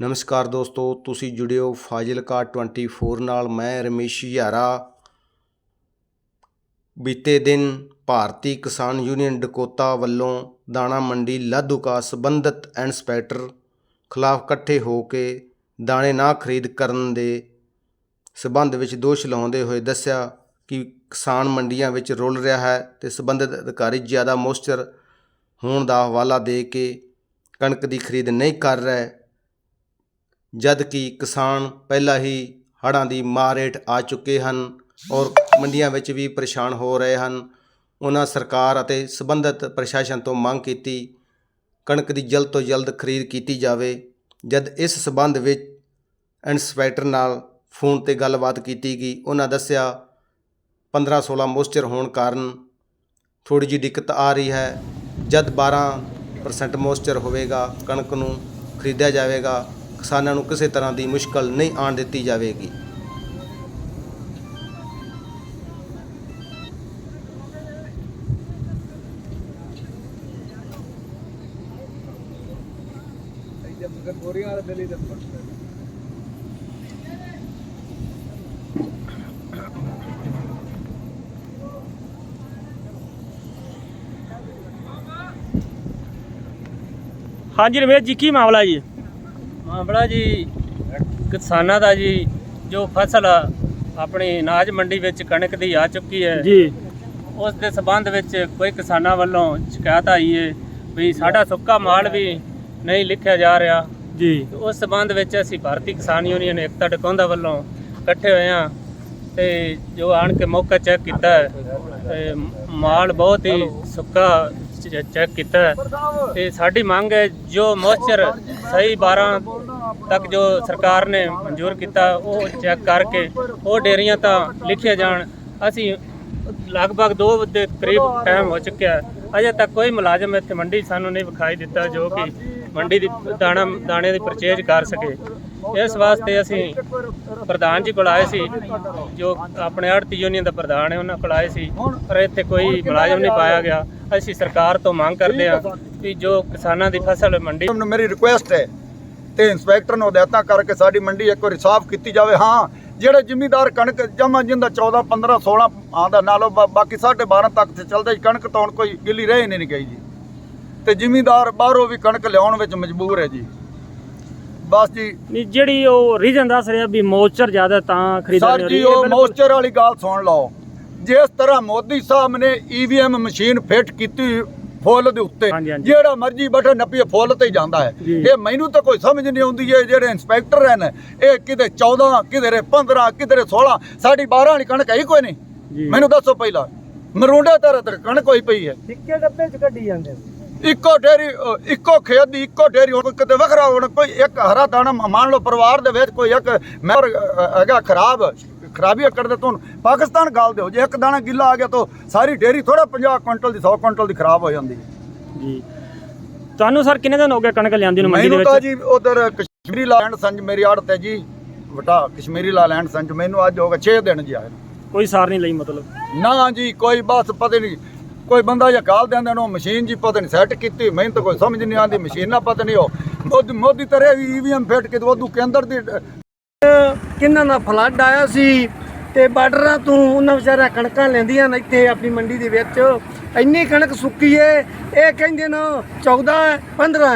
ਨਮਸਕਾਰ ਦੋਸਤੋ, ਤੁਸੀਂ ਜੁੜਿਓ ਫਾਜ਼ਿਲਕਾ 24 ਨਾਲ। ਮੈਂ ਰਮੇਸ਼ ਯਾਰਾ। ਬੀਤੇ ਦਿਨ ਭਾਰਤੀ ਕਿਸਾਨ ਯੂਨੀਅਨ ਡਕੋਤਾ ਵੱਲੋਂ ਦਾਣਾ ਮੰਡੀ ਲਾਧੂਕਾ ਸੰਬੰਧਿਤ ਇੰਸਪੈਕਟਰ ਖਿਲਾਫ ਇਕੱਠੇ ਹੋ ਕੇ ਦਾਣੇ ਨਾ ਖਰੀਦ ਕਰਨ ਦੇ ਸਬੰਧ ਵਿੱਚ ਦੋਸ਼ ਲਾਉਂਦੇ ਹੋਏ ਦੱਸਿਆ ਕਿ ਕਿਸਾਨ ਮੰਡੀਆਂ ਵਿੱਚ ਰੁਲ ਰਿਹਾ ਹੈ ਤੇ ਸੰਬੰਧਿਤ ਅਧਿਕਾਰੀ ਜ਼ਿਆਦਾ ਮੋਸ਼ਚਰ ਹੋਣ ਦਾ ਹਵਾਲਾ ਦੇ ਕੇ ਕਣਕ ਦੀ ਖਰੀਦ ਨਹੀਂ ਕਰ ਰਹੇ। ਜਦ ਕਿ ਕਿਸਾਨ ਪਹਿਲਾਂ ਹੀ ਹੜ੍ਹਾਂ ਦੀ ਮਾਰ ਹੇਠ ਆ ਚੁੱਕੇ ਹਨ ਔਰ ਮੰਡੀਆਂ ਵਿੱਚ ਵੀ ਪਰੇਸ਼ਾਨ ਹੋ ਰਹੇ ਹਨ। ਉਹਨਾਂ ਸਰਕਾਰ ਅਤੇ ਸੰਬੰਧਿਤ ਪ੍ਰਸ਼ਾਸਨ ਤੋਂ ਮੰਗ ਕੀਤੀ, ਕਣਕ ਦੀ ਜਲਦ ਤੋਂ ਜਲਦ ਖਰੀਦ ਕੀਤੀ ਜਾਵੇ। ਜਦ ਇਸ ਸਬੰਧ ਵਿੱਚ ਇੰਸਪੈਕਟਰ ਨਾਲ ਫੋਨ ਤੇ ਗੱਲਬਾਤ ਕੀਤੀ ਗਈ, ਉਹਨਾਂ ਦੱਸਿਆ 15 16 ਮੋਸਚਰ ਹੋਣ ਕਾਰਨ ਥੋੜੀ ਜਿਹੀ ਦਿੱਕਤ ਆ ਰਹੀ ਹੈ। ਜਦ 12% ਮੋਸਚਰ ਹੋਵੇਗਾ, ਕਣਕ ਨੂੰ ਖਰੀਦਿਆ ਜਾਵੇਗਾ ਕਿਸਾਨਾਂ ਨੂੰ ਕਿਸੇ ਤਰ੍ਹਾਂ ਦੀ ਮੁਸ਼ਕਲ ਨਹੀਂ ਆਣ ਦਿੱਤੀ ਜਾਵੇਗੀ। ਹਾਂਜੀ ਰਮੇਸ਼ ਜੀ, ਕੀ ਮਾਮਲਾ ਜੀ? ਮਾਮਲਾ ਜੀ ਕਿਸਾਨਾਂ ਦਾ ਜੀ ਜੋ ਫਸਲ ਆਪਣੀ ਅਨਾਜ ਮੰਡੀ ਵਿੱਚ ਕਣਕ ਦੀ ਆ ਚੁੱਕੀ ਹੈ। ਜੀ। ਉਸ ਦੇ ਸਬੰਧ ਵਿੱਚ ਕੋਈ ਕਿਸਾਨਾਂ ਵੱਲੋਂ ਸ਼ਿਕਾਇਤ ਆਈ ਹੈ ਵੀ ਸਾਡਾ ਸੁੱਕਾ ਮਾਲ ਵੀ ਨਹੀਂ ਲਿਖਿਆ ਜਾ ਰਿਹਾ। ਜੀ। ਉਸ ਸਬੰਧ ਵਿੱਚ ਅਸੀਂ ਭਾਰਤੀ ਕਿਸਾਨ ਯੂਨੀਅਨ ਏਕਤਾ ਡਕੌਂਦਾ ਵੱਲੋਂ ਇਕੱਠੇ ਹੋਏ ਹਾਂ ਤੇ ਜੋ ਆਣ ਕੇ ਮੌਕਾ ਚੈੱਕ ਕੀਤਾ ਹੈ, ਤੇ ਮਾਲ ਬਹੁਤ ਹੀ ਸੁੱਕਾ ਚੈੱਕ ਕੀਤਾ। ਹੈ ਤੇ ਸਾਡੀ ਮੰਗ ਹੈ, ਜੋ ਮੋਇਸਚਰ ਸਹੀ 12 ਤੱਕ ਜੋ ਸਰਕਾਰ ਨੇ ਮਨਜ਼ੂਰ ਕੀਤਾ, ਉਹ ਚੈੱਕ ਕਰਕੇ ਉਹ ਡੇਰੀਆਂ ਤਾਂ ਲਿਖੀਆਂ ਜਾਣ। ਅਸੀਂ ਲਗਭਗ 2 ਦੇ ਕਰੀਬ ਟਾਈਮ ਹੋ ਚੁੱਕਿਆ। ਅਜੇ ਤੱਕ ਕੋਈ ਮੁਲਾਜ਼ਮ ਇੱਥੇ ਮੰਡੀ ਸਾਨੂੰ ਨਹੀਂ ਵਿਖਾਈ ਦਿੱਤਾ, ਜੋ ਕਿ ਮੰਡੀ ਦੀ ਦਾਣਾ, ਦਾਣੇ ਦੀ ਪਰਚੇਜ ਕਰ ਸਕੇ। ਇਸ ਵਾਸਤੇ ਅਸੀਂ ਪ੍ਰਧਾਨ ਜੀ ਕੋਲ ਆਏ ਸੀ, ਜੋ ਆਪਣੇ ਆੜਤੀ ਯੂਨੀਅਨ ਦਾ ਪ੍ਰਧਾਨ ਹੈ, ਉਹਨਾਂ ਕੋਲ ਆਏ ਸੀ। ਪਰ ਇੱਥੇ ਕੋਈ ਮੁਲਾਜ਼ਮ ਨਹੀਂ ਪਾਇਆ ਗਿਆ। ਅਸੀਂ ਸਰਕਾਰ ਤੋਂ ਮੰਗ ਕਰਦੇ ਹਾਂ ਕਿ ਜੋ ਕਿਸਾਨਾਂ ਦੀ ਫਸਲ ਮੰਡੀ ਨੂੰ ਮੇਰੀ ਰਿਕੁਐਸਟ ਹੈ ਤੇ ਇੰਸਪੈਕਟਰ ਨੂੰ ਹਦਾਇਤਾਂ ਕਰਕੇ ਸਾਡੀ ਮੰਡੀ ਇੱਕ ਵਾਰੀ ਸਾਫ਼ ਕੀਤੀ ਜਾਵੇ। ਹਾਂ, ਜਿਹੜੇ ਜ਼ਿਮੀਦਾਰ ਕਣਕ ਜਮਾ ਜਿੰਦਾ 14 15 16 ਆਂਦਾ ਨਾਲੋਂ ਬਾ- ਬਾਕੀ 12.5 ਤੱਕ ਤੇ ਚੱਲਦਾ ਜੀ, ਕਣਕ ਤੋਂ ਹੁਣ ਕੋਈ ਗਿੱਲੀ ਰਹਿ ਨਹੀਂ ਗਈ ਜੀ। ਤੇ ਜ਼ਿਮੀਦਾਰ ਬਾਹਰੋਂ ਵੀ ਕਣਕ ਲਿਆਉਣ ਵਿੱਚ ਮਜਬੂਰ ਹੈ ਜੀ। ਬਸ ਜੀ। ਨਹੀਂ ਜਿਹੜੀ ਉਹ ਰੀਜਨ ਦੱਸ ਰਿਹਾ ਵੀ ਮੋਇਸਚਰ ਜ਼ਿਆਦਾ ਤਾਂ ਖਰੀਦਣ ਸਰ ਨਹੀਂ ਜੀ ਹੋ ਰਹੀ, ਇਹ ਉਹ ਮੋਇਸਚਰ ਵਾਲੀ ਗੱਲ ਸੁਣ ਲਓ। ਜਿਸ ਤਰ੍ਹਾਂ ਮੋਦੀ ਸਾਹਿਬ ਨੇ ਈਵੀਐਮ ਮਸ਼ੀਨ ਫਿੱਟ ਕੀਤੀ ਫੁੱਲ ਦੇ ਉੱਤੇ। ਜਿਹੜਾ ਮਰਜ਼ੀ ਬਟਨ ਨੱਪੀਏ ਫੁੱਲ ਤੇ ਜਾਂਦਾ ਹੈ। ਇਹ ਮੈਨੂੰ ਤਾਂ ਕੋਈ ਸਮਝ ਨਹੀਂ ਆਉਂਦੀ ਇਹ ਜਿਹੜੇ ਇੰਸਪੈਕਟਰ ਹਨ ਇਹ ਕਿਤੇ 14 ਕਿਧਰੇ 15 ਕਿਧਰੇ 16 ਸਾਡੀ 12 ਵਾਲੀ ਕਣਕ ਹੈ ਕੋਈ ਨਹੀਂ। ਮੈਨੂੰ ਦੱਸੋ ਪਹਿਲਾਂ ਮਰੂੰਡੇ ਤਰ੍ਹਾਂ ਕਣਕ ਹੋਈ ਪਈ ਹੈ। ਸਿੱਕੇ ਡੱਬੇ ਚ ਕੱਢੀ ਜਾਂਦੇ ਇੱਕੋ ਅ, ਇੱਕੋ ਖੇਤ ਦੀ ਇੱਕੋ ਢੇਰੀ ਹੁਣ ਕਿਤੇ ਵੱਖਰਾ ਹੁਣ ਕੋਈ ਇੱਕ ਹਰਾ ਦਾਣਾ ਮੰਨ ਲਓ ਪਰਿਵਾਰ ਦੇ ਵਿੱਚ ਕੋਈ ਇੱਕ ਮੈਂਬਰ ਹੈਗਾ ਖਰਾਬ ਖਰਾਬੀਆਂ ਕਰਦੇ ਤੋਂ ਪਾਕਿਸਤਾਨ ਗਾਲ ਦਿਓ ਜੇ ਇੱਕ ਦਾਣਾ ਗਿੱਲਾ ਆ ਗਿਆ ਤਾਂ ਸਾਰੀ ਢੇਰੀ ਥੋੜਾ 50 ਕੁਇੰਟਲ ਦੀ 100 ਕੁਇੰਟਲ ਦੀ ਖਰਾਬ ਹੋ ਜਾਂਦੀ। ਹੈ ਜੀ। ਤੁਹਾਨੂੰ ਸਰ ਕਿੰਨੇ ਦਿਨ ਹੋ ਗਏ ਕਣਕ ਲਿਆਂਦੀ ਨੂੰ ਮੰਡੀ ਦੇ ਮੈਨੂੰ ਤਾਂ ਵਿੱਚ ਜੀ ਉਧਰ ਕਸ਼ਮੀਰੀ ਲੈਂਡ ਸੰਜ ਮੇਰੀ ਆੜਤ ਹੈ ਜੀ ਵਟਾ ਕਸ਼ਮੀਰੀ ਲਾ ਲੈਂਡ ਸੰਜ ਮੈਨੂੰ ਅੱਜ ਹੋ ਗਿਆ 6 ਦਿਨ ਜੀ ਆਏ। ਕੋਈ ਸਾਰ ਨਹੀਂ ਲਈ ਮਤਲਬ? ਨਾ ਜੀ ਕੋਈ ਬਸ ਪਤਾ ਨਹੀਂ ਕੋਈ ਬੰਦਾ ਜਾਂ ਕਾਲ ਦਿੰਦੇ ਨੇ ਮਸ਼ੀਨ ਜੀ ਪਤਾ ਨਹੀਂ ਸੈੱਟ ਕੀਤੀ, ਮਿਹਨਤ ਕੋਈ ਸਮਝ ਨਹੀਂ ਆਉਂਦੀ, ਮਸ਼ੀਨਾਂ ਪਤਾ ਨਹੀਂ ਉਹ। ਮੋਦੀ ਮੋਦੀ ਤਰੇ ਈਵੀਐਮ ਫਿੱਟ ਕੇ ਉਦੋਂ ਕੇਂਦਰ ਦੀ, ਕਿੰਨਾ ਦਾ ਫਲੱਡ ਆਇਆ ਸੀ ਤੇ ਬਾਰਡਰਾਂ ਤੋਂ ਉਹਨਾਂ ਵਿਚਾਰਾ ਕਣਕਾਂ ਲੈਂਦੀਆਂ ਨੇ ਇੱਥੇ ਆਪਣੀ ਮੰਡੀ ਦੇ ਵਿੱਚ। ਇੰਨੀ ਕਣਕ ਸੁੱਕੀ ਏ, ਇਹ ਕਹਿੰਦੇ ਨੇ 14 ਹੈ 15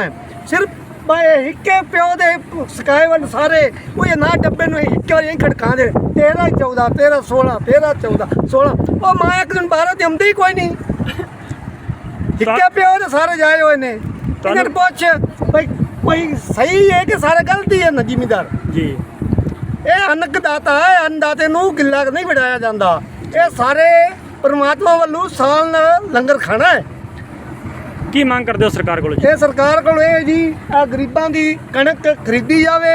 ਸਿਰਫ ਬਾਏ ਹਿੱਕੇ ਪਿਓ ਦੇ ਸਕਾਏ ਵੱਲ ਸਾਰੇ। ਉਹ ਨਾ ਡੱਬੇ ਨੂੰ ਹਿੱਕੇ ਵਾਲੀ ਖੜਕਾਂ ਦੇ 13 14 13 16 13 14 16 ਉਹ ਮਾਂ ਇੱਕ ਦਿਨ ਬਾਹਰ ਤੇ ਆਉਂਦੀ ਕੋਈ ਨਹੀਂ। ਹਿੱਕੇ ਪਿਓ ਦੇ ਸਾਰੇ ਜਾਏ ਹੋਏ ਨੇ। ਇਹਨਾਂ ਪੁੱਛ ਬਈ ਕੋਈ ਸਹੀ ਹੈ ਕਿ ਸਾਰੇ ਗਲਤੀ ਹੈ ਨਾ ਜ਼ਿਮੀਦਾਰ? ਜੀ। ਇਹ ਅਨਕਦਾਤਾ ਹੈ ਅੰਦਾਤੇ ਨੂੰ ਗਿੱਲਾ ਨਹੀਂ ਵਡਾਇਆ ਜਾਂਦਾ। ਇਹ ਸਾਰੇ ਪਰਮਾਤਮਾ ਵੱਲੋਂ ਸਾਲ ਨਾਲ ਲੰਗਰ ਖਾਣਾ ਹੈ। ਕੀ ਮੰਗ ਕਰਦੇ ਹੋ ਸਰਕਾਰ ਕੋਲ ਜੀ? ਇਹ ਸਰਕਾਰ ਕੋਲ ਇਹ ਜੀ ਆ ਗਰੀਬਾਂ ਦੀ ਕਣਕ ਖਰੀਦੀ ਜਾਵੇ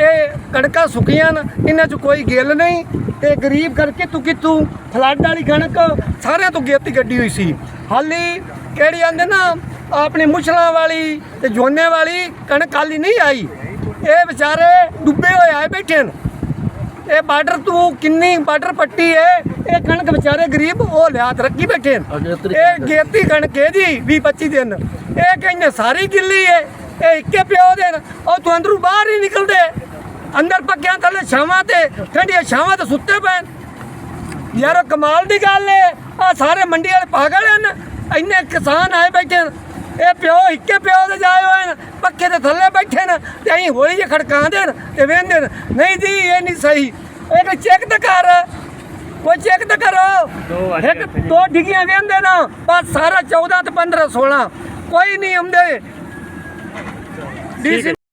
ਇਹ ਕਣਕਾਂ ਸੁੱਕੀਆਂ ਨੇ ਇਹਨਾਂ 'ਚ ਕੋਈ ਗਿੱਲ ਨਹੀਂ ਤੇ ਗਰੀਬ ਕਰਕੇ ਤੂੰ ਕਿਤੋਂ ਫਲੱਡ ਵਾਲੀ ਕਣਕ ਸਾਰਿਆਂ ਤੋਂ ਗੇਤੀ ਗੱਡੀ ਹੋਈ ਸੀ। ਹਾਲੀ ਕਿਹੜੀ ਆਂਦੇ ਨਾ ਆਪਣੇ ਮੁਛਲਾਂ ਵਾਲੀ ਤੇ ਜੋਨੇ ਵਾਲੀ ਕਣਕ ਹਾਲੀ ਨਹੀਂ ਆਈ। ਇਹ ਵਿਚਾਰੇ ਡੁੱਬੇ ਹੋਏ ਆਏ ਬੈਠੇ ਨੇ। ਇਹ ਬਾਰਡਰ ਤੂੰ ਕਿੰਨੀ ਬਾਰਡਰ ਪੱਟੀ ਹੈ ਇਹ ਕਣਕ ਵਿਚਾਰੇ ਗਰੀਬ ਉਹ ਲਿਆ ਰੱਖੀ ਬੈਠੇ ਨੇ। ਇਹ ਗੇਤੀ ਕਣਕ ਹੈ ਜੀ 20 25 ਦਿਨ। ਇਹ ਕਹਿੰਦੇ ਸਾਰੀ ਗਿੱਲੀ ਹੈ ਇਹ ਇੱਕੇ ਪਿਓ ਦੇ ਨੇ ਉਹ ਤੂੰ ਅੰਦਰੋਂ ਬਾਹਰ ਹੀ ਨਿਕਲਦੇ। ਅੰਦਰ ਪੱਕਿਆਂ ਥੱਲੇ ਛਾਵਾਂ ਤੇ ਠੰਡੀਆਂ ਛਾਵਾਂ ਤੇ ਸੁੱਤੇ ਨੇ। ਯਾਰ ਕਮਾਲ ਦੀ ਗੱਲ ਏ। ਆ ਸਾਰੇ ਮੰਡੀ ਵਾਲੇ ਪਾਗਲ ਹਨ। ਇੰਨੇ ਕਿਸਾਨ ਆਏ ਬੈਠੇ ਨੇ ਇਹ ਪਿਓ ਇੱਕੇ ਪਿਓ ਦੇ ਜਾਏ ਹੋਏ ਨੇ ਪੱਕੇ ਦੇ ਥੱਲੇ ਬੈਠੇ ਨੇ ਤੇ ਅਸੀਂ ਹੌਲੀ ਜਿਹੇ ਖੜਕਾਉਂਦੇ ਨੇ ਤੇ ਵੇਂਦੇ ਨੇ ਨਹੀਂ ਜੀ ਇਹ ਨਹੀਂ ਸਹੀ। ਇਹ ਚੈੱਕ ਤਾਂ ਕਰ। ਕੋਈ ਚੈੱਕ ਤਾਂ ਕਰੋ। ਇੱਕ ਦੋ ਡਿੱਗੀਆਂ ਵੇਂਦੇ ਨਾ। ਬਸ ਸਾਰਾ 14 ਤੇ 15 16 ਕੋਈ ਨਹੀਂ ਆਉਂਦੇ ਡੀਸੀ